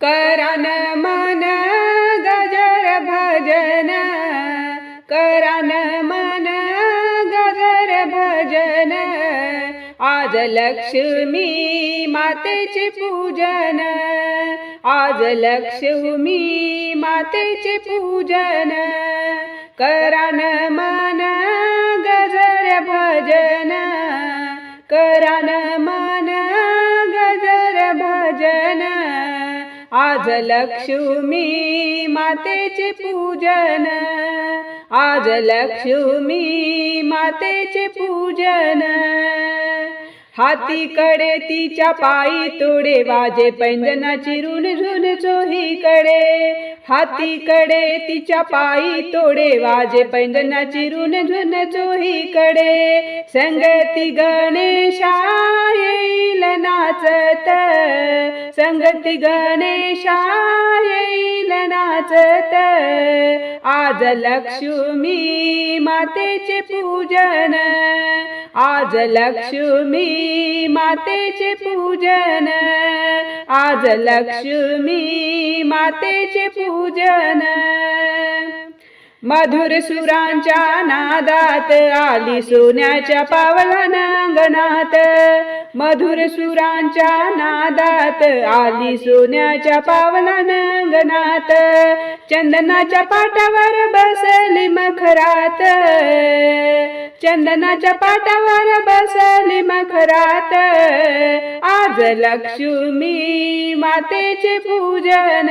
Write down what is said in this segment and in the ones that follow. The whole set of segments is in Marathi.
करान मन गजर भजन करान मन गजर भजन आज लक्ष्मी मातेचे पूजन आज लक्ष्मी मातेचे पूजन करन मन आज लक्ष्मी मातेचे पूजन. आज लक्ष्मी मातेचे पूजन. हातीकडे तिच्या पायी तोडे वाजे पैंजनाची चिरून झुन चोहीकडे. हातीकडे तिच्या पायी तोडे वाजे पैंजनाची चिरून झुन चोहीकडे. संगती गणेशा नाचत. संगती गणेशा येईल नाचत. आज लक्ष्मी मातेचे पूजन. आज लक्ष्मी मातेचे पूजन. आज लक्ष्मी मातेचे पूजन. मधुर सुरांच्या नादात आली सोन्याच्या पावला अंगणात मधुर सुरांच्या नादात आली सोन्याच्या पावला अंगणात चंदनाच्या पाटावर बसली मखरात. चंदनाच्या पाटावर बसली मखरात. आज लक्ष्मी मातेचे पूजन.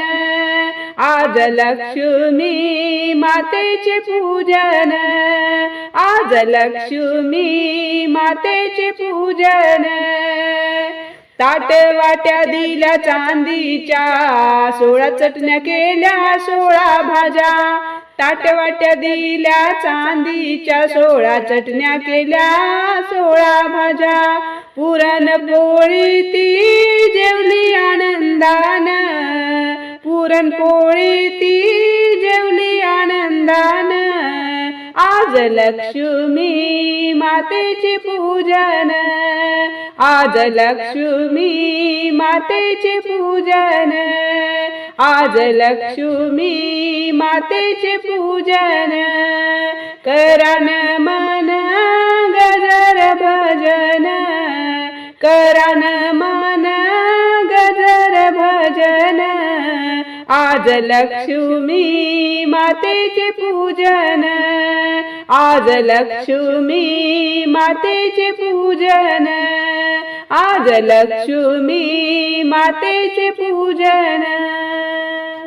आज लक्ष्मी मातेचे पूजन. आज लक्ष्मी मातेचे पूजन. ताट वाट्या दिल्या चांदीच्या सोळा चटण्या केल्या सोळा भाज्या. ताट वाट्या दिल्या चांदीच्या सोळा चटण्या केल्या सोळा भाज्या. पुरण पोळी ती जेवली आनंदानं. पुरणपोळी ती जेवली आनंदान. आज लक्ष्मी मातेचे पूजन. आज लक्ष्मी मातेचे पूजन. आज लक्ष्मी मातेचे पूजन. करण मन आज लक्ष्मी मातेचे पूजन. आज लक्ष्मी मातेचे पूजन. आज लक्ष्मी मातेचे पूजन.